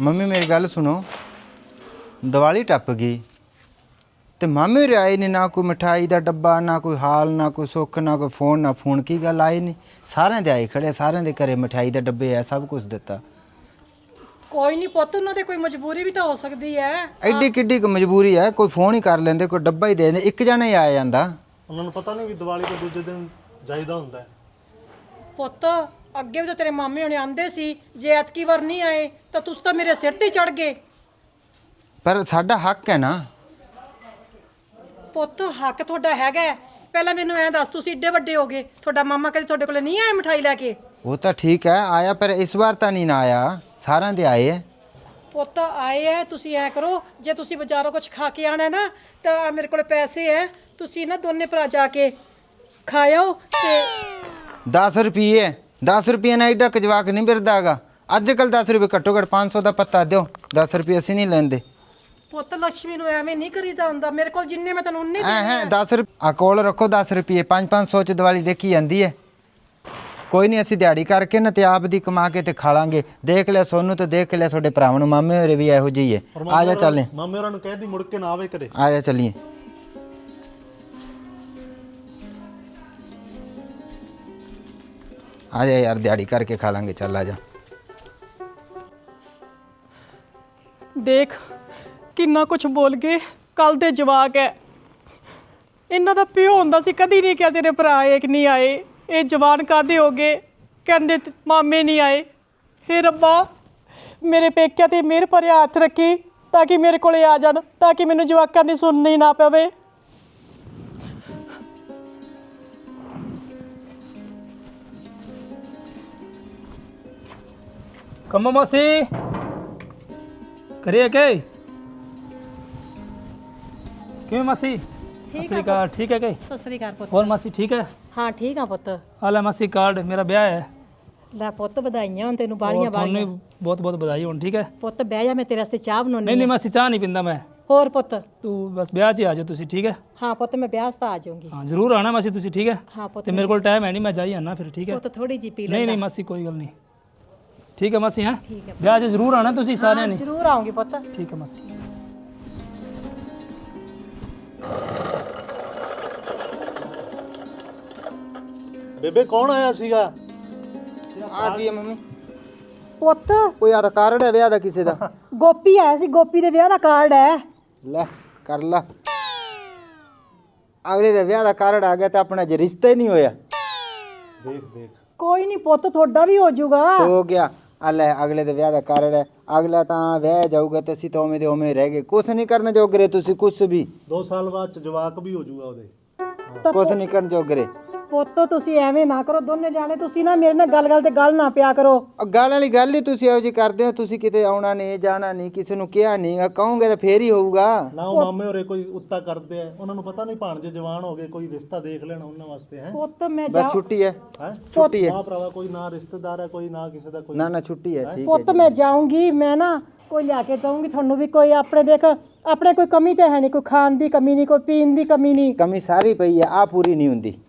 Mummy ਮੇਰੀ ਗੱਲ ਸੁਣੋ। ਦੀਵਾਲੀ ਟੱਪ ਗਈ ਤੇ ਮਾਮੇ ਹੋਰੀ ਆਏ ਨੇ ਨਾ ਕੋਈ ਮਠਾਈ ਦਾ ਡੱਬਾ ਨਾ ਕੋਈ ਹਾਲ ਨਾ ਕੋਈ ਸੁੱਖ ਨਾ ਕੋਈ ਫੋਨ ਨਾ ਫੋਨ ਕੀ ਗੱਲ ਆਏ ਨਹੀਂ ਸਾਰਿਆਂ ਦੇ ਆਏ ਖੜੇ ਸਾਰਿਆਂ ਦੇ ਘਰੇ ਮਠਾਈ ਦਾ ਡੱਬੇ ਆ ਸਭ ਕੁਝ ਦਿੱਤਾ। ਕੋਈ ਨਹੀਂ ਪੁੱਤ ਉਹਨਾਂ ਦੇ ਕੋਈ ਮਜਬੂਰੀ ਵੀ ਤਾਂ ਹੋ ਸਕਦੀ ਹੈ ਐਡੀ ਕਿੱਡੀ ਕੁ ਮਜਬੂਰੀ ਹੈ ਕੋਈ ਫੋਨ ਹੀ ਕਰ ਲੈਂਦੇ ਕੋਈ ਡੱਬਾ ਹੀ ਦੇ ਦਿੰਦੇ ਇੱਕ ਜਣਾ ਹੀ ਆ ਜਾਂਦਾ। ਉਹਨਾਂ ਨੂੰ ਪਤਾ ਨਹੀਂ ਵੀ ਦੀਵਾਲੀ ਤੋਂ ਦੂਜੇ ਦਿਨ ਜਾਈਦਾ ਹੁੰਦਾ। ਹੈ ਪੁੱਤ ਅੱਗੇ ਵੀ ਤਾਂ ਤੇਰੇ ਮਾਮੇ ਹੁਣੇ ਆਂਦੇ ਸੀ ਜੇ ਐਤਕੀ ਵਾਰ ਨਹੀਂ ਆਏ ਤਾਂ ਤੁਸੀਂ ਤਾਂ ਮੇਰੇ ਸਿਰ ਤੇ ਚੜ ਗਏ। ਪਰ ਸਾਡਾ ਹੱਕ ਹੈ ਨਾ। ਪੁੱਤ ਹੱਕ ਤੁਹਾਡਾ ਹੈਗਾ ਹੈ। ਪਹਿਲਾਂ ਮੈਨੂੰ ਐਂ ਦੱਸ ਤੁਸੀਂ ਏਡੇ ਵੱਡੇ ਹੋਗੇ ਤੁਹਾਡਾ ਮਾਮਾ ਕਦੇ ਤੁਹਾਡੇ ਕੋਲ ਨਹੀਂ ਆਇਆ ਮਠਾਈ ਲੈ ਕੇ? ਉਹ ਤਾਂ ਠੀਕ ਹੈ ਆਇਆ ਪਰ ਇਸ ਵਾਰ ਤਾਂ ਨਹੀਂ ਨਾ ਆਇਆ। ਸਾਰਿਆਂ ਦੇ ਆਏ ਹੈ। ਪੁੱਤ ਆਏ ਐ ਤੁਸੀਂ ਐ ਕਰੋ ਜੇ ਤੁਸੀਂ ਬਾਜ਼ਾਰੋਂ ਕੁਝ ਖਾ ਕੇ ਆਣਾ ਹੈ ਨਾ ਤਾਂ ਆਹ ਮੇਰੇ ਕੋਲ ਪੈਸੇ ਐ ਤੁਸੀਂ ਨਾ ਦੋਨੇ ਭਰਾ ਜਾ ਕੇ ਖਾਇਓ ਤੇ 10 ਰੁਪਏ 10 ਰੁਪਏ ਨਾਲ ਐਡਾ ਕੁ ਜਵਾਕ ਨਹੀਂ ਮਿਲਦਾਗਾ ਅੱਜ ਕੱਲ 10 ਰੁਪਏ ਘੱਟੋ ਘੱਟ 500 ਦਾ ਪੱਤਾ ਦਿਓ 10 ਰੁਪਏ ਅਸੀਂ ਨਹੀਂ ਲੈਂਦੇ ਪੁੱਤ ਲక్ష్ਮੀ ਨੂੰ ਐਵੇਂ ਨਹੀਂ ਕਰੀਦਾ ਹੁੰਦਾ ਮੇਰੇ ਕੋਲ ਜਿੰਨੇ ਮੈਂ ਤੈਨੂੰ ਉਨੇ ਐ ਹੈ 10 ਰੁਪਏ ਆ ਕੋਲ ਰੱਖੋ 10 ਰੁਪਏ 5-500 ਚ ਦੀਵਾਲੀ ਦੇਖੀ ਜਾਂਦੀ ਹੈ ਕੋਈ ਨਹੀਂ ਅਸੀਂ ਦਿਹਾੜੀ ਕਰਕੇ ਨਾ ਤੇ ਆਪ ਦੀ ਕਮਾ ਕੇ ਤੇ ਖਾ ਲਾਂਗੇ ਦੇਖ ਲਿਆ ਸੋਨੂੰ ਤੇ ਦੇਖ ਲਿਆ ਤੁਹਾਡੇ ਭਰਾਵਾਂ ਨੂੰ ਮਾਮੇ ਹੋਰੇ ਵੀ ਇਹੋ ਜਿਹੀ ਹੈ ਆ ਜਾ ਚੱਲੇ ਮਾਮੇ ਹੋਰਾਂ ਨੂੰ ਕਹਿਦੀ ਮੁੜ ਕੇ ਨਾ ਆਵੇ ਕਰੇ ਆ ਜਾ ਚੱਲੀਏ ਆ ਜਾ ਯਾਰ, ਦਿਹਾੜੀ ਕਰਕੇ ਖਾ ਲਾਂਗੇ, ਚੱਲ ਆ ਜਾ। ਦੇਖ, ਕਿੰਨਾ ਕੁਝ ਬੋਲ ਗਏ ਕੱਲ ਦੇ ਜਵਾਕ ਐ। ਇਹਨਾਂ ਦਾ ਪਿਓ ਹੁੰਦਾ ਸੀ, ਕਦੀ ਨਹੀਂ ਕਿਹਾ ਤੇਰੇ ਭਰਾ ਆਏ ਨਹੀਂ ਆਏ। ਇਹ ਜਵਾਨ ਕਾਦੇ ਹੋ ਗਏ? ਕਹਿੰਦੇ ਤੇ, ਮਾਮੇ ਨਹੀਂ ਆਏ। ਹੇ ਰੱਬਾ, ਮੇਰੇ ਪੇਕਿਆਂ ਤੇ ਮਿਹਰ ਭਰਿਆ ਹੱਥ ਰੱਖੀ, ਤਾਂ ਕਿ ਮੇਰੇ ਕੋਲੇ ਆ ਜਾਣ, ਤਾਂ ਕਿ ਮੈਨੂੰ ਜਵਾਕਾਂ ਦੀ ਸੁਣਨੀ ਨਾ ਪਵੇ। ਕੰਮਾ ਮਾਸੀ ਕਰਿਆ ਕਿ ਕਿਵੇਂ ਮਾਸੀ ਸਤਿ ਸ੍ਰੀ ਅਕਾਲ ਠੀਕ ਹੈ ਕਿ ਸਤਿ ਸ੍ਰੀ ਅਕਾਲ ਪੁੱਤ ਹੋਰ ਮਾਸੀ ਠੀਕ ਹੈ ਹਾਂ ਠੀਕ ਆ ਪੁੱਤ ਆ ਲੈ ਮਾਸੀ ਕਾਰਡ ਮੇਰਾ ਵਿਆਹ ਹੈ ਲੈ ਪੁੱਤ ਵਧਾਈਆਂ ਹੁਣ ਤੈਨੂੰ ਹੋਰ ਤੁਹਾਨੂੰ ਵੀ ਬਹੁਤ ਬਹੁਤ ਵਧਾਈ ਹੋਣ ਠੀਕ ਹੈ? ਪੁੱਤ ਬਹਿ ਜਾ ਮੈਂ ਤੇਰੇ ਵਾਸਤੇ ਚਾਹ ਬਣਾਉਣੀ ਨਹੀਂ ਨਹੀਂ ਮਾਸੀ ਚਾਹ ਨਹੀਂ ਪਿੰਦਾ ਮੈਂ। ਹੋਰ ਪੁੱਤ। ਤੂੰ ਬਸ ਵਿਆਹ 'ਚ ਹੀ ਆ ਜਾਓ ਤੁਸੀਂ ਠੀਕ ਹੈ? ਹਾਂ ਪੁੱਤ ਮੈਂ ਵਿਆਹ 'ਤੇ ਆ ਜਾਊਂਗੀ। ਹਾਂ ਜ਼ਰੂਰ ਆਣਾ ਮਾਸੀ ਤੁਸੀਂ ਠੀਕ ਹੈ? ਹਾਂ ਪੁੱਤ ਤੇ ਮੇਰੇ ਕੋਲ ਟਾਈਮ ਹੈ ਨਹੀਂ ਮੈਂ ਜਾਈ ਆਣਾ ਫਿਰ ਠੀਕ ਹੈ? ਪੁੱਤ ਥੋੜੀ ਜੀ ਪੀ ਲੈ ਨਹੀਂ ਨਹੀਂ ਮਾਸੀ ਕੋਈ ਗੱਲ ਨਹੀਂ। ਠੀਕ ਹੈ ਮਾਸੀ ਹਾਂ? ਵਿਆਹ 'ਚ ਜ਼ਰੂਰ ਆਣਾ ਤੁਸੀਂ ਸਾਰਿਆਂ ਨੇ। ਜ਼ਰੂਰ ਆਉਂਗੀ ਪੁੱਤ। ਠੀਕ ਹੈ ਮਾਸੀ। ਬੇਬੇ ਕੌਣ ਆਇਆ ਸੀਗਾ? ਆ ਗਈ ਹੈ ਮੰਮੀ। ਪੁੱਤ। ਕੋਈ ਆ ਤਾਂ ਕਾਰਡ ਹੈ ਵਿਆਹ ਦਾ ਕਿਸੇ ਦਾ? ਗੋਪੀ ਆਇਆ ਸੀ ਗੋਪੀ ਦੇ ਵਿਆਹ ਦਾ ਕਾਰਡ ਹੈ। ਲੈ ਕਰ ਲਾ। ਅਗਲੇ ਦੇ ਵਿਆਹ ਦਾ ਕਾਰਡ ਆ ਗਿਆ ਤਾਂ ਆਪਣਾ ਜੇ ਰਿਸ਼ਤਾ ਹੀ ਨਹੀਂ ਹੋਇਆ। ਦੇਖ ਦੇਖ। ਕੋਈ ਨਹੀਂ ਪੁੱਤ ਤੁਹਾਡਾ ਵੀ ਹੋ ਜਾਊਗਾ। ਹੋ ਗਿਆ। ਆ ਲੈ ਅਗਲੇ ਦੇ ਵਿਆਹ ਦਾ ਕਾਰਡ ਹੈ ਅਗਲਾ ਤਾਂ ਵਿਆਹ ਜਾਊਗਾ ਤੇ ਅਸੀਂ ਤਾਂ ਉਵੇਂ ਦੇ ਉਵੇਂ ਰਹਿ ਗਏ ਕੁਛ ਨਹੀਂ ਕਰਨ ਜੋਗਰੇ ਤੁਸੀਂ ਕੁਛ ਵੀ 2 ਸਾਲ ਬਾਅਦ ਚ ਜਵਾਕ ਵੀ ਹੋ ਜਾਊਗਾ ਉਹਦੇ ਕੁਛ ਨਹੀਂ ਕਰਨ ਜੋਗਰੇ ਪੁੱਤ ਤੁਸੀਂ ਐਵੇਂ ਨਾ ਕਰੋ ਦੋਨੇ ਜਾਣੇ ਤੁਸੀਂ ਨਾ ਮੇਰੇ ਨਾਲ ਗੱਲ-ਗੱਲ ਤੇ ਗੱਲ ਨਾ ਪਿਆ ਕਰੋ। ਗੱਲ ਵਾਲੀ ਗੱਲ ਹੀ ਤੁਸੀਂ ਇਹੋ ਜੀ ਕਰਦੇ ਹੋ ਤੁਸੀਂ ਕਿਤੇ ਆਉਣਾ ਨਹੀਂ ਜਾਣਾ ਨਹੀਂ ਕਿਸੇ ਨੂੰ ਕਿਹਾ ਨਹੀਂ ਕਹੋਗੇ ਤਾਂ ਫੇਰ ਹੀ ਹੋਊਗਾ। ਨਾ ਉਹ ਮਾਮੇ ਹੋਰੇ ਕੋਈ ਉੱਤਾ ਕਰਦੇ ਆ ਉਹਨਾਂ ਨੂੰ ਪਤਾ ਨਹੀਂ ਭਾਣਜੇ ਜਵਾਨ ਹੋ ਗਏ ਕੋਈ ਰਿਸ਼ਤਾ ਦੇਖ ਲੈਣਾ ਉਹਨਾਂ ਵਾਸਤੇ ਹੈ? ਪੁੱਤ ਮੈਂ ਜਾ ਬਸ ਛੁੱਟੀ ਹੈ ਹੈ? ਛੁੱਟੀ ਹੈ। ਨਾ ਭਰਾਵਾ ਕੋਈ ਨਾ ਰਿਸ਼ਤੇਦਾਰ ਹੈ ਕੋਈ ਨਾ ਕਿਸੇ ਦਾ ਕੋਈ ਨਾ ਨਾ ਛੁੱਟੀ ਹੈ ਠੀਕ ਹੈ ਪੁੱਤ ਮੈਂ ਜਾਊਂਗੀ ਮੈਂ ਨਾ ਕੋਈ ਲਿਆ ਕੇ ਦਊਂਗੀ ਤੁਹਾਨੂੰ ਵੀ ਕੋਈ ਆਪਣੇ ਦੇਖ ਆਪਣੇ ਕੋਈ ਕਮੀ ਤੇ ਹੈ ਨਹੀਂ ਕੋਈ ਖਾਣ ਦੀ ਕਮੀ ਨਹੀਂ ਕੋਈ ਪੀਣ ਦੀ ਕਮੀ ਨਹੀਂ ਕਮੀ ਸਾਰੀ ਪਈ ਹੈ ਆ ਪੂਰੀ ਨਹੀਂ ਹੁੰਦੀ। ਆ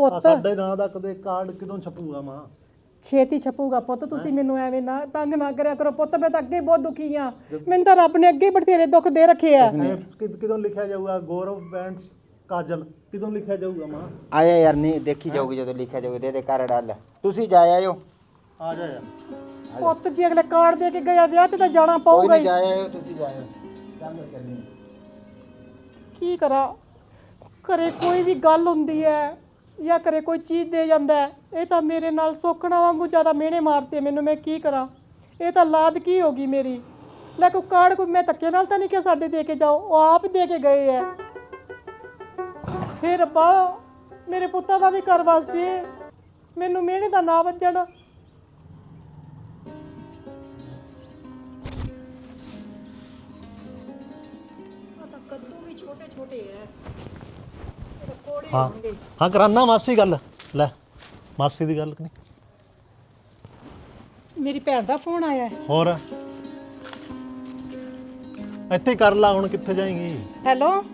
ਪੁੱਤ। ਸਾਡੇ ਨਾਂ ਦਾ ਕਦੇ ਕਾਰਡ ਕਿਦੋਂ ਛਪੂਗਾ ਮਾਂ? ਛੇਤੀ ਛਪੂਗਾ ਪੁੱਤ ਤੁਸੀਂ ਮੈਨੂੰ ਐਵੇਂ ਨਾ ਤੰਗ ਨਾ ਕਰਿਆ ਕਰੋ। ਪੁੱਤ ਮੈਂ ਤਾਂ ਅੱਗੇ ਬਹੁਤ ਦੁਖੀ ਆ ਮੈਨੂੰ ਤਾਂ ਰੱਬ ਨੇ ਅੱਗੇ ਹੀ ਬਥੇਰੇ ਦੁੱਖ ਦੇ ਰੱਖੇ ਆ। ਕਿਦੋਂ ਲਿਖਿਆ ਜਾਊਗਾ? ਗੌਰਵ ਬੈਂਡਸ ਕਾਜਲ। ਕਿਦੋਂ ਲਿਖਿਆ ਜਾਊਗਾ ਮਾਂ? ਆਇਆ ਯਾਰ ਨਹੀਂ ਦੇਖੀ ਜਾਊਗੀ ਜਦੋਂ ਲਿਖਿਆ ਜਾਊਗਾ। ਦੇ ਦੇ ਕਾਰਡ ਆ ਲੈ ਤੁਸੀਂ ਜਾ ਆਇਓ। ਆ ਜਾ ਯਾਰ। ਪੁੱਤ ਜੀ ਅਗਲੇ ਕਾਰਡ ਦੇ ਕੇ ਗਿਆ ਵਿਆਹ ਤੇ ਤਾਂ ਜਾਣਾ ਕੋਈ ਪਊਗਾ ਨਹੀਂ ਹੀ। ਜਾ ਆਇਓ ਤੁਸੀਂ ਜਾ ਆਇਓ। ਕੀ ਕਰਾਂ? ਘਰੇ ਕੋਈ ਵੀ ਗੱਲ ਹੁੰਦੀ ਹੈ। ਜਾਂ ਘਰੇ ਕੋਈ ਚੀਜ਼ ਦੇ ਜਾਂਦਾ ਹੈ, ਇਹ ਤਾਂ ਮੇਰੇ ਨਾਲ ਸੋਕਣਾ ਵਾਂਗੂ ਜ਼ਿਆਦਾ ਮਿਹਣੇ ਮਾਰਦੇ ਮੈਨੂੰ ਮੈਂ ਕੀ ਕਰਾਂ? ਇਹ ਤਾਂ ਲਾਦ ਕੀ ਹੋ ਗਈ ਮੇਰੀ? ਲੈ ਕੋਈ ਕਾਰਡ ਕੋਈ ਮੈਂ ਧੱਕੇ ਨਾਲ ਤਾਂ ਨਹੀਂ ਕਿ ਸਾਡੇ ਦੇ ਕੇ ਜਾਓ, ਉਹ ਆਪ ਦੇ ਕੇ ਗਏ ਐ ਫੇਰ ਰੱਬਾ, ਮੇਰੇ ਪੁੱਤਾਂ ਦਾ ਵੀ ਘਰ ਵਾਸੀ ਮੈਨੂੰ ਮਿਹਣੇ ਦਾ ਨਾ ਵੱਜਣ। ਕੱਦੂ ਵੀ ਛੋਟੇ ਛੋਟੇ ਐ ਹਾਂ। ਹਾਂ ਕਰਾਨਾ ਮਾਸੀ ਗੱਲ। ਲੈ ਮਾਸੀ ਦੀ ਗੱਲ ਨਹੀਂ? ਮੇਰੀ ਭੈਣ ਦਾ ਫੋਨ ਆਇਆ ਹੈ। ਹੋਰ? ਇੱਥੇ ਹੀ ਕਰ ਲਾ ਹੁਣ ਕਿੱਥੇ ਜਾਏਂਗੀ? ਹੈਲੋ?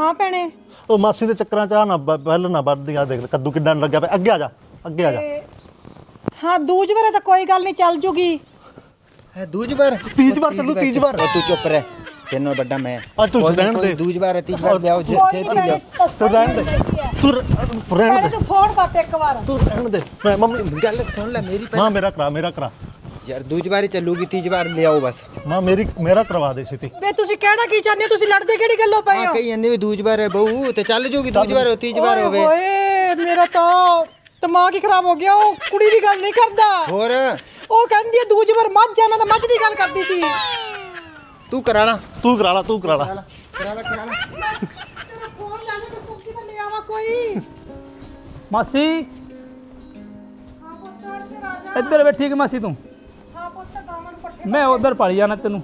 ਹਾਂ ਭੈਣੇ। ਉਹ ਮਾਸੀ ਦੇ ਚੱਕਰਾਂ ਚ ਆ ਨਾ ਬ- ਪਹਿਲਾਂ ਨਾ ਵੱਧਦੀ ਆ ਦੇਖ ਲੈ ਕੱਦੂ ਕਿੱਦਾਂ ਲੱਗਿਆ ਪਿਆ। ਅੱਗੇ ਆ ਜਾ ਅੱਗੇ ਆ ਜਾ। ਤੇ ਹਾਂ ਦੂਜ ਵਾਰੇ ਤਾਂ ਕੋਈ ਗੱਲ ਨਹੀਂ ਚੱਲ ਜੂਗੀ। ਹੈ ਦੂਜ ਵਾਰ ਤੀਜ ਵਾਰ ਚੱਲੂ, ਤੀਜ ਵਾਰ। ਤੂੰ ਚੁੱਪ ਰਹਿ। ਤੈਨੂੰ ਵੱਡਾ ਮੈਂ। ਆ ਤੂੰ ਕੋਈ ਰਹਿਣ ਕੋਈ ਦੇ। ਦੂਜ ਵਾਰ ਹੈ, ਤੀਜ ਵਾਰ ਵਿਆਹ ਜੇ ਛੇਤੀ ਲਿਆਓ ਤੂੰ ਰਹਿਣ ਦੇ। ਤੂੰ ਰ- ਰਹਿਣ ਦੇ। ਤੂੰ ਫੋਨ ਕੱਟ ਇੱਕ ਵਾਰ। ਤੂੰ ਰਹਿਣ ਦੇ। ਮੈਂ ਮੰਮੀ ਗੱਲ ਸੁਣ ਲੈ ਮੇਰੀ ਮਾਂ ਮੇਰਾ ਕਰਾ ਮੇਰਾ ਕਰਾ। ਯਾਰ ਦੂਜ ਵਾਰ ਹੀ ਚੱਲੂਗੀ ਤੀਜ ਵਾਰ ਲਿਆਓ ਬਸ। ਮਾਂ ਮੇਰੀ ਮੇਰਾ ਕਰਵਾ ਦੇ ਛੇਤੀ। ਵੇ ਤੁਸੀਂ ਕਹਿਣਾ ਕੀ ਚਾਹੁੰਦੇ ਹੋ? ਤੁਸੀਂ ਲੜਦੇ ਕਿਹੜੀ ਗੱਲੋਂ ਪਏ ਆ ਹੋ? ਕਈ ਜਾਂਦੇ ਵੀ ਦੂਜ ਵਾਰ ਹੈ ਬਹੂ ਤੇ ਚੱਲ ਜੂਗੀ ਦੂਜ ਵਾਰ ਹੋ ਤੀਜ ਵਾਰ ਓਏ ਹੋਵੇ। ਹੋਏ ਮੇਰਾ ਤਾਂ ਦਿਮਾਗ ਹੀ ਖਰਾਬ ਹੋ ਗਿਆ। ਉਹ ਕੁੜੀ ਦੀ ਗੱਲ ਨਹੀਂ ਕਰਦਾ। ਹੋਰ? ਉਹ ਕਹਿੰਦੀ ਹੈ ਦੂਜੀ ਵਾਰ ਮੱਝ ਆ ਮੈਂ ਤਾਂ ਮੱਝ ਦੀ ਗੱਲ ਕਰਦੀ ਸੀ। ਤੂੰ ਕਰਾ ਲਾ। ਤੂੰ ਕਰਾ ਲਾ ਤੂੰ ਕਰਾ ਲਾ। ਕਰਾ ਲਾ ਕਰਾ ਲਾ ਤੇਰਾ ਫੋਨ ਲੈ ਜਾ ਕੇ ਸਬਜ਼ੀ ਤਾਂ ਲੈ ਆਵਾ ਕੋਈ ਮਾਸੀ। ਹਾਂ ਪੁੱਤ ਇੱਧਰ ਆ ਜਾ ਇੱਧਰ ਬੈਠੀ ਕਿ ਮਾਸੀ ਤੂੰ? ਹਾਂ ਪੁੱਤ ਗਾਵਨ ਪੱਠੇ ਮੈਂ ਉਧਰ ਪੜੀ ਜਾਣਾ ਤੈਨੂੰ।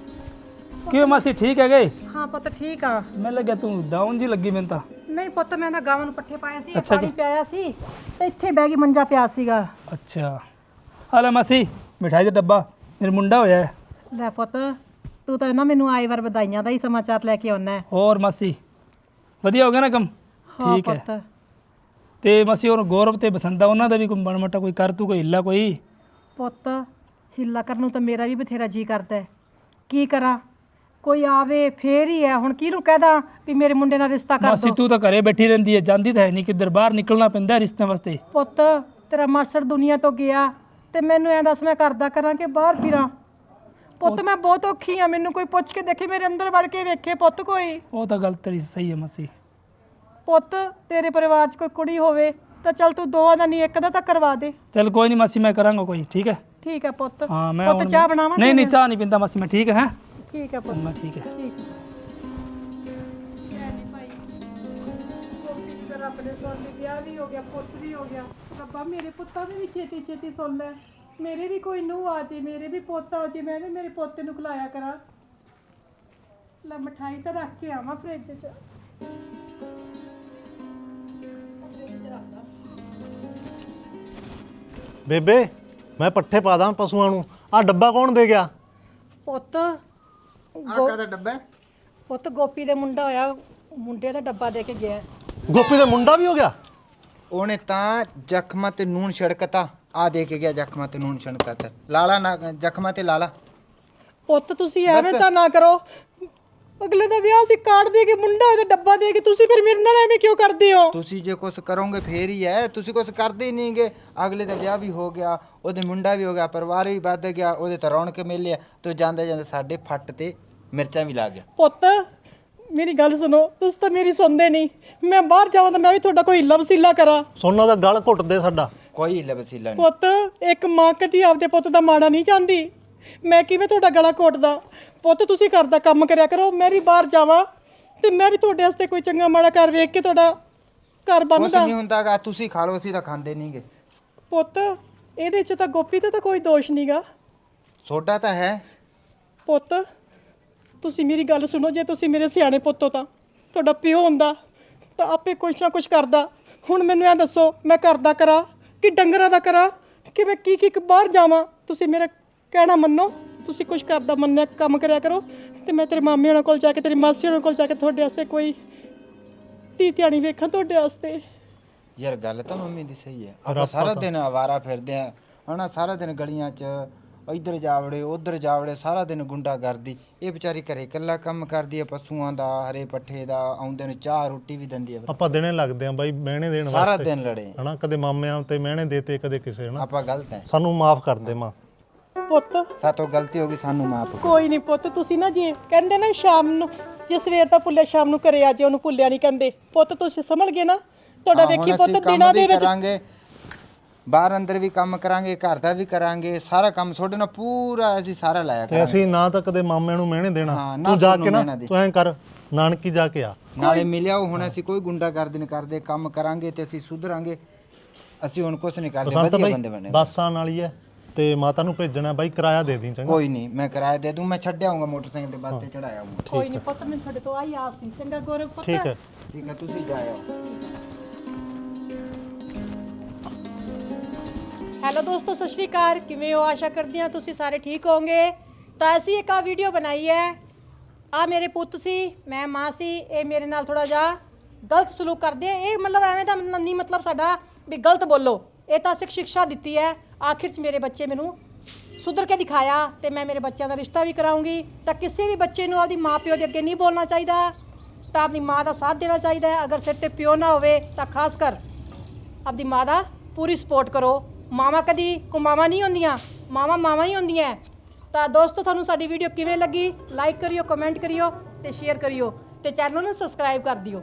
ਕਿਵੇਂ ਮਾਸੀ ਠੀਕ ਹੈਗੇ? ਹਾਂ ਪੁੱਤ ਠੀਕ ਆ। ਮੈਂ ਲੱਗਿਆ ਤੂੰ ਡਾਊਨ ਜੀ ਲੱਗੀ ਮੈਨੂੰ ਤਾਂ। ਨਹੀਂ ਪੁੱਤ ਮੈਂ ਤਾਂ ਗਾਵਨ ਪੱਠੇ ਪਾਏ ਸੀ ਅੱਛਾ ਪਾਣੀ ਪਿਆਇਆ ਸੀ ਤੇ ਇੱਥੇ ਬਹਿ ਗਈ ਮੰਜਾ ਪਿਆ ਸੀਗਾ। ਅੱਛਾ। ਹਾਲੇ ਮਾਸੀ ਮਿਠਾਈ ਦਾ ਡੱਬਾ। ਮੇਰੇ ਮੁੰਡਾ ਹੋਇਆ ਹੈ। ਲੈ ਪੁੱਤ ਤੂੰ ਤਾਂ ਨਾ ਮੈਨੂੰ ਆਏ ਵਾਰ ਵਧਾਈਆਂ ਦਾ ਹੀ ਸਮਾਚਾਰ ਲੈ ਕੇ ਆਉਣਾ ਹੈ। ਹੋਰ ਮਾਸੀ ਵਧੀਆ ਹੋ ਗਿਆ ਨਾ ਕੰਮ? ਹਾਂ ਠੀਕ ਹੈ। ਪੁੱਤ। ਤੇ ਮਾਸੀ ਹੋਰ ਗੌਰਵ ਤੇ ਬਸੰਤਾ ਉਹਨਾਂ ਦਾ ਵੀ ਕੋਈ ਬਣ ਮਟਾ ਕੋਈ ਕਰ ਤੂੰ ਕੋਈ ਹਿੱਲਾ ਕੋਈ? ਪੁੱਤ ਹਿੱਲਾ ਕਰਨ ਨੂੰ ਤਾਂ ਮੇਰਾ ਵੀ ਬਥੇਰਾ ਜੀ ਕਰਦਾ ਹੈ। ਕੀ ਕਰਾਂ? ਕੋਈ ਆਵੇ ਫੇਰ ਹੀ ਹੈ। ਹੁਣ ਕਿਹਨੂੰ ਕਹਦਾ ਵੀ ਮੇਰੇ ਮੁੰਡੇ ਨਾਲ ਰਿਸ਼ਤਾ ਕਰ ਮਾਸੀ ਦੋ? ਤੂੰ ਤਾਂ ਘਰੇ ਬੈਠੀ ਰਹਿੰਦੀ ਹੈ। ਜਾਂਦੀ ਤਾਂ ਹੈ ਨਹੀਂ ਕਿੱਧਰ ਬਾਹਰ ਨਿਕਲਣਾ ਪੈਂਦਾ ਹੈ ਰਿਸ਼ਤਿਆਂ ਵਾਸਤੇ। ਪੁੱਤ ਤੇਰਾ ਮਾਸੜ ਦੁਨੀਆ ਤੋਂ ਗਿਆ ਤੇ ਮੈਨੂੰ ਐਂ ਦੱਸ ਮੈਂ ਕਰਦਾ ਕਰਾਂ ਕਿ ਬਾਹਰ ਫਿਰਾਂ? ਪੁੱਤ ਮੈਂ ਬਹੁਤ ਔਖੀ ਆ ਮੈਨੂੰ ਕੋਈ ਪੁੱਛ ਕੇ ਦੇਖੇ ਮੇਰੇ ਅੰਦਰ ਵੜ ਕੇ ਵੇਖੇ ਪੁੱਤ ਕੋਈ। ਉਹ ਤਾਂ ਗੱਲ ਤੇਰੀ ਸਹੀ ਹੈ ਮਾਸੀ। ਪੁੱਤ ਤੇਰੇ ਪਰਿਵਾਰ 'ਚ ਕੋਈ ਕੁੜੀ ਹੋਵੇ ਤਾਂ ਚੱਲ ਤੂੰ ਦੋਵਾਂ ਦਾ ਨਹੀਂ ਇੱਕ ਦਾ ਤਾਂ ਕਰਵਾ ਦੇ। ਚਲ ਕੋਈ ਨਹੀਂ ਮਾਸੀ ਮੈਂ ਕਰਾਂਗਾ ਕੋਈ ਠੀਕ ਹੈ? ਠੀਕ ਹੈ ਪੁੱਤ। ਹਾਂ ਮੈਂ ਪੁੱਤ ਹੁਣ- ਚਾਹ ਬਣਾਵਾਂ ਨਹੀਂ ਨਹੀਂ ਚਾਹ ਨਹੀਂ ਪੀਂਦਾ ਮਾਸੀ ਮੈਂ ਠੀਕ ਹੈ ਹੈਂ? ਠੀਕ ਹੈ ਪੁੱਤ। ਮੈਂ ਠੀਕ ਹੈ। ਠੀਕ ਹੈ। ਭਾਈ। ਦੀ ਆਪਣੇ ਸੋਨ ਦੇ ਵਿਆਹ ਵੀ ਹੋ ਗਿਆ ਪੁੱਤ ਵੀ ਹੋ ਗਿਆ। ਰੱਬਾ ਮੇਰੇ ਪੁੱਤਾਂ ਦੇ ਵੀ ਛੇਤੀ ਛੇਤੀ ਸੁਣ ਲੈ। ਮੇਰੇ ਵੀ ਕੋਈ ਨੂੰ ਆ ਜੇ ਮੇਰੇ ਵੀ ਪੁੱਤ ਆ ਜੇ ਮੈਂ ਵੀ ਮੇਰੇ ਪੋਤੇ ਨੂੰ ਖਿਲਾਇਆ ਕਰਾਂ। ਲੈ ਮਠਾਈ ਤਾਂ ਰੱਖ ਕੇ ਆਵਾਂ ਫ੍ਰਿਜ 'ਚ। ਬੇਬੇ ਮੈਂ ਪੱਠੇ ਪਾ ਦਾਂ ਪਸ਼ੂਆਂ ਨੂੰ। ਆ ਡੱਬਾ ਕੌਣ ਦੇ ਗਿਆ? ਪੁੱਤ ਆ ਕਾਹਦਾ ਡੱਬਾ? ਹੈ? ਪੁੱਤ ਗੋਪੀ ਦੇ ਮੁੰਡਾ ਹੋਇਆ ਮੁੰਡੇ ਦਾ ਡੱਬਾ ਦੇ ਕੇ ਗਿਆ। ਗੋਪੀ ਦਾ ਮੁੰਡਾ ਵੀ ਹੋ ਗਿਆ? ਉਹਨੇ ਤਾਂ ਜ਼ਖਮਾਂ ਤੇ ਨੂਨ ਛਿੜਕਤਾ ਆ ਦੇ ਕੇ ਗਿਆ ਜ਼ਖਮਾਂ ਤੇ ਨੂਨ ਛਿੜਕਤਾ ਲਾਲਾ ਨਾ ਜ਼ਖਮਾਂ ਤੇ ਲਾਲਾ। ਪੁੱਤ ਤੁਸੀਂ ਐਵੇਂ ਤਾਂ ਨਾ ਕਰੋ। ਅਗਲੇ ਦਾ ਵਿਆਹ ਸੀ ਕਾਰਡ ਦੇ ਕੇ ਮੁੰਡਾ ਤੇ ਡੱਬਾ ਦੇ ਕੇ ਤੁਸੀਂ ਫਿਰ ਮੇਰੇ ਨਾਲ ਐਵੇਂ ਕਿਉਂ ਕਰਦੇ ਹੋ? ਤੁਸੀਂ ਜੇ ਕੁਝ ਕਰੋਗੇ ਫੇਰ ਹੀ ਹੈ। ਤੁਸੀਂ ਕੁਝ ਕਰਦੇ ਹੀ ਨਹੀਂਗੇ। ਅਗਲੇ ਦਾ ਵਿਆਹ ਵੀ ਹੋ ਗਿਆ ਉਹਦੇ ਮੁੰਡਾ ਵੀ ਹੋ ਗਿਆ ਪਰਿਵਾਰ ਵੀ ਵੱਧ ਗਿਆ ਉਹਦੇ ਤਾਂ ਰੌਣਕ ਮਿਲਿਆ ਤੋ ਜਾਂਦੇ ਜਾਂਦੇ ਸਾਡੇ ਫੱਟ ਤੇ ਮਿਰਚਾਂ ਵੀ ਲਾ ਗਿਆ। ਪੁੱਤ ਮੇਰੀ ਗੱਲ ਸੁਣੋ ਤੁਸੀਂ ਤਾਂ ਮੇਰੀ ਸੁਣਦੇ ਨਹੀਂ। ਮੈਂ ਬਾਹਰ ਜਾਵਾਂ ਤਾਂ ਮੈਂ ਵੀ ਤੁਹਾਡਾ ਕੋਈ ਹਿੱਲਾ ਵਸੀਲਾ ਕਰਾਂ। ਸੋਨਾ ਦਾ ਗਲ ਘੁੱਟ ਦੇ ਸਾਡਾ। ਕੋਈ ਹਿੱਲਾ ਵਸੀਲਾ ਨਹੀਂ। ਪੁੱਤ ਇੱਕ ਮਾਂ ਕਦੀ ਆਪਦੇ ਪੁੱਤ ਦਾ ਮਾੜਾ ਨਹੀਂ ਚਾਹੁੰਦੀ। ਮੈਂ ਕਿਵੇਂ ਤੁਹਾਡਾ ਗਲਾ ਘੋਟਦਾ? ਪੁੱਤ ਤੁਸੀਂ ਘਰ ਦਾ ਕੰਮ ਕਰਿਆ ਕਰੋ ਮੈਂ ਵੀ ਬਾਹਰ ਜਾਵਾਂ ਤੇ ਮੈਂ ਵੀ ਤੁਹਾਡੇ ਵਾਸਤੇ ਕੋਈ ਚੰਗਾ ਮਾੜਾ ਘਰ ਵੇਖ ਕੇ ਤੁਹਾਡਾ ਘਰ ਕੁਝ ਬਣਦਾ। ਨਹੀਂ ਹੁੰਦਾਗਾ ਤੁਸੀਂ ਖਾ ਲਓ ਅਸੀਂ ਤਾਂ ਖਾਂਦੇ ਨਹੀਂਗੇ ਪੁੱਤ ਇਹਦੇ 'ਚ ਤਾਂ ਗੋਪੀ ਦਾ ਤਾਂ ਕੋਈ ਦੋਸ਼ ਨਹੀਂਗਾ ਸੋਡਾ ਤਾਂ ਹੈ। ਪੁੱਤ ਤੁਸੀਂ ਮੇਰੀ ਗੱਲ ਸੁਣੋ ਜੇ ਤੁਸੀਂ ਮੇਰੇ ਸਿਆਣੇ ਪੁੱਤੋ ਤਾਂ ਤੁਹਾਡਾ ਪਿਓ ਹੁੰਦਾ ਤਾਂ ਆਪੇ ਕੁਛ ਨਾ ਕੁਛ ਕਰਦਾ। ਹੁਣ ਮੈਨੂੰ ਇਹ ਦੱਸੋ ਮੈਂ ਘਰ ਦਾ ਕਰਾਂ? ਕਿ ਡੰਗਰਾਂ ਦਾ ਕਰਾਂ ਕਿ ਮੈਂ ਕੀ ਕੀ ਬਾਹਰ ਜਾਵਾਂ? ਤੁਸੀਂ ਮੇਰਾ ਕਹਿਣਾ ਮੰਨੋ। ਤੁਸੀਂ ਕੁਛ ਕਰਦਾ ਮੰਨਿਆ ਕੰਮ ਕਰਿਆ ਕਰੋ ਤੇ ਮੈਂ ਤੇਰੇ ਮਾਮੇ ਉਹਨਾਂ ਕੋਲ ਜਾ ਕੇ ਤੇਰੀ ਮਾਸੀ ਉਹਨਾਂ ਕੋਲ ਜਾ ਕੇ ਤੁਹਾਡੇ ਵਾਸਤੇ ਕੋਈ ਧੀ ਧਿਆਣੀ ਵੇਖਾਂ ਤੁਹਾਡੇ ਵਾਸਤੇ। ਯਾਰ ਗੱਲ ਤਾਂ ਮੰਮੀ ਦੀ ਸਹੀ ਹੈ। ਆਪਾਂ ਸਾਰਾ ਦਿਨ ਆਵਾਰਾ ਫਿਰਦੇ ਆ ਹਨਾ ਸਾਰਾ ਦਿਨ ਗਲੀਆਂ 'ਚ ਇੱਧਰ ਜਾਵੜੇ ਉੱਧਰ ਜਾਵੜੇ ਸਾਰਾ ਦਿਨ ਗੁੰਡਾ ਕਰਦੀ। ਇਹ ਵਿਚਾਰੀ ਘਰੇ ਇਕੱਲਾ ਕੰਮ ਕਰਦੀ ਹੈ ਪਸ਼ੂਆਂ ਦਾ ਹਰੇ ਪੱਠੇ ਦਾ ਆਉਂਦੇ ਨੂੰ ਚਾਹ ਰੋਟੀ ਵੀ ਦਿੰਦੀ ਹੈ ਆਪਾਂ ਦਿਨੇ ਲੱਗਦੇ ਆ ਬਾਈ ਮਹਿਣੇ ਦੇਣ ਸਾਰਾ ਵਾਸਤੇ। ਦਿਨ ਲੜੇ। ਹਨਾ ਕਦੇ ਮਾਮਿਆਂ ਤੇ ਮਹਿਣੇ ਦੇਤੇ ਕਦੇ ਕਿਸੇ ਹਨਾ। ਆਪਾਂ ਗਲਤ ਹੈ। ਸਾਨੂੰ ਮਾਫ ਕਰ ਦੇ ਮਾਂ। ਪੁੱਤ। ਸਾਤੋਂ ਗਲਤੀ ਹੋ ਗਈ ਸਾਨੂੰ ਮਾਫ ਕੋਈ ਨਹੀਂ ਪੁੱਤ ਤੁਸੀਂ ਨਾ ਜੀ ਕਹਿੰਦੇ ਨਾ ਸ਼ਾਮ ਨੂੰ ਜੇ ਸਵੇਰ ਦਾ ਭੁੱਲਿਆ ਸ਼ਾਮ ਨੂੰ ਘਰੇ ਆ ਜੇ ਉਹਨੂੰ ਭੁੱਲਿਆ ਨਹੀਂ ਕਹਿੰਦੇ। ਪੁੱਤ ਤੁਸੀਂ ਸਮਝ ਗਏ ਨਾ। ਤੁਹਾਡਾ ਵੇਖੀ ਪੁੱਤ ਦਿਨਾਂ ਦੇ ਵਿੱਚ ਕਰਾਂਗੇ। ਬਾਹਰ ਅੰਦਰ ਵੀ ਕੰਮ ਕਰਾਂਗੇ ਘਰ ਦਾ ਵੀ ਕਰਾਂਗੇ ਸਾਰਾ ਕੰਮ ਤੁਹਾਡੇ ਨਾਲ ਪੂਰਾ ਅਸੀਂ ਸਾਰਾ ਲਾਇਆ ਤੇ ਕਰਾਂਗੇ ਅਸੀਂ ਨਾ ਤਾਂ ਕਦੇ ਮਾਮਿਆਂ ਨੂੰ ਮਹਿਣੇ ਦੇਣਾ। ਹਾਂ, ਨਾ ਤੂੰ ਜਾ ਤੁਹਾਨੂੰ ਕੇ ਨਾ ਮਹਿਣਾ ਦੇ। ਤੂੰ ਐਂ ਕਰ ਨਾਨਕੀ ਜਾ ਕੇ ਆ। ਨਾਲੇ ਮਿਲਿਆ ਉਹ ਹੁਣ ਅਸੀਂ ਕੋਈ ਗੁੰਡਾ ਕਰਦੇ ਨਹੀਂ ਕਰਦੇ ਕੰਮ ਕਰਾਂਗੇ ਤੇ ਅਸੀਂ ਸੁਧਰਾਂਗੇ। ਅਸੀਂ ਹੁਣ ਕੁਝ ਨਹੀਂ ਕਰਦੇ ਬਸੰਤ ਵਧੀਆ ਬਾਈ ਬੰਦੇ ਬਣੇ ਬੱਸ ਆਉਣ ਵਾਲੀ ਹੈ ਤੇ ਮਾਤਾ ਨੂੰ ਭੇਜਣਾ ਬਾਈ ਕਿਰਾਇਆ ਦੇ ਦੀ ਚੰਗਾ। ਕੋਈ ਨਹੀਂ ਮੈਂ ਕਿਰਾਇਆ ਦੇ ਦੂੰ ਮੈਂ ਛੱਡ ਆਉਂਗਾ ਮੋਟਰਸਾਈਕਲ ਤੇ ਬੱਸ ਤੇ ਚੜਾਇਆ ਆਉਂਗਾ ਕੋਈ ਨਹੀਂ ਪੁੱਤ ਮੈਨੂੰ ਤੁਹਾਡੇ ਤੋਂ ਆਈ ਆਸ ਸੀ। ਚੰਗਾ ਗੌਰਵ ਪੁੱਤ। ਠੀਕ ਹੈ। ਠੀਕ ਹੈ ਤੁਸੀਂ ਜਾਇਓ ਹੈਲੋ ਦੋਸਤੋ, ਸਤਿ ਸ਼੍ਰੀ ਅਕਾਲ। ਕਿਵੇਂ ਹੋ? ਆਸ਼ਾ ਕਰਦੀ ਹਾਂ ਤੁਸੀਂ ਸਾਰੇ ਠੀਕ ਹੋਵੋਗੇ। ਤਾਂ ਅਸੀਂ ਇੱਕ ਆ ਵੀਡੀਓ ਬਣਾਈ ਹੈ। ਆ ਮੇਰੇ ਪੁੱਤ ਸੀ, ਮੈਂ ਮਾਂ ਸੀ, ਇਹ ਮੇਰੇ ਨਾਲ ਥੋੜਾ ਜਿਹਾ ਗਲਤ ਸਲੂਕ ਕਰਦੇ ਆ। ਇਹ ਮਤਲਬ ਐਵੇਂ ਦਾ ਨ- ਨਹੀਂ ਮਤਲਬ ਸਾਡਾ ਵੀ ਗਲਤ ਬੋਲੋ। ਇਹ ਤਾਂ ਸਿੱਖ ਸਿੱਖਿਆ ਦਿੱਤੀ ਹੈ। ਆਖਿਰ ਚ ਮੇਰੇ ਬੱਚੇ ਮੈਨੂੰ ਸੁਧਰ ਕੇ ਦਿਖਾਇਆ ਤੇ ਮੈਂ ਮੇਰੇ ਬੱਚਿਆਂ ਦਾ ਰਿਸ਼ਤਾ ਵੀ ਕਰਾਉਂਗੀ। ਤਾਂ ਕਿਸੇ ਵੀ ਬੱਚੇ ਨੂੰ ਆਪਦੀ ਮਾਂ ਪਿਓ ਦੇ ਅੱਗੇ ਨਹੀਂ ਬੋਲਣਾ ਚਾਹੀਦਾ। ਤਾਂ ਆਪਣੀ ਮਾਂ ਦਾ ਸਾਥ ਦੇਣਾ ਚਾਹੀਦਾ ਹੈ। ਅਗਰ ਸਿਰ ਤੇ ਪਿਓ ਨਾ ਹੋਵੇ ਤਾਂ ਖਾਸ ਕਰ ਆਪਦੀ ਮਾਂ ਦਾ ਪੂਰੀ ਸਪੋਰਟ ਕਰੋ। ਮਾਵਾਂ ਕਦੀ ਕੁਮਾਵਾਂ ਨਹੀਂ ਹੁੰਦੀਆਂ, ਮਾਵਾਂ ਮਾਵਾਂ ਹੀ ਹੁੰਦੀਆਂ। ਤਾਂ ਦੋਸਤੋ, ਤੁਹਾਨੂੰ ਸਾਡੀ ਵੀਡੀਓ ਕਿਵੇਂ ਲੱਗੀ? ਲਾਈਕ ਕਰਿਓ ਕਮੈਂਟ ਕਰਿਓ ਤੇ ਸ਼ੇਅਰ ਕਰਿਓ ਤੇ ਚੈਨਲ ਨੂੰ ਸਬਸਕ੍ਰਾਈਬ ਕਰ ਦਿਓ।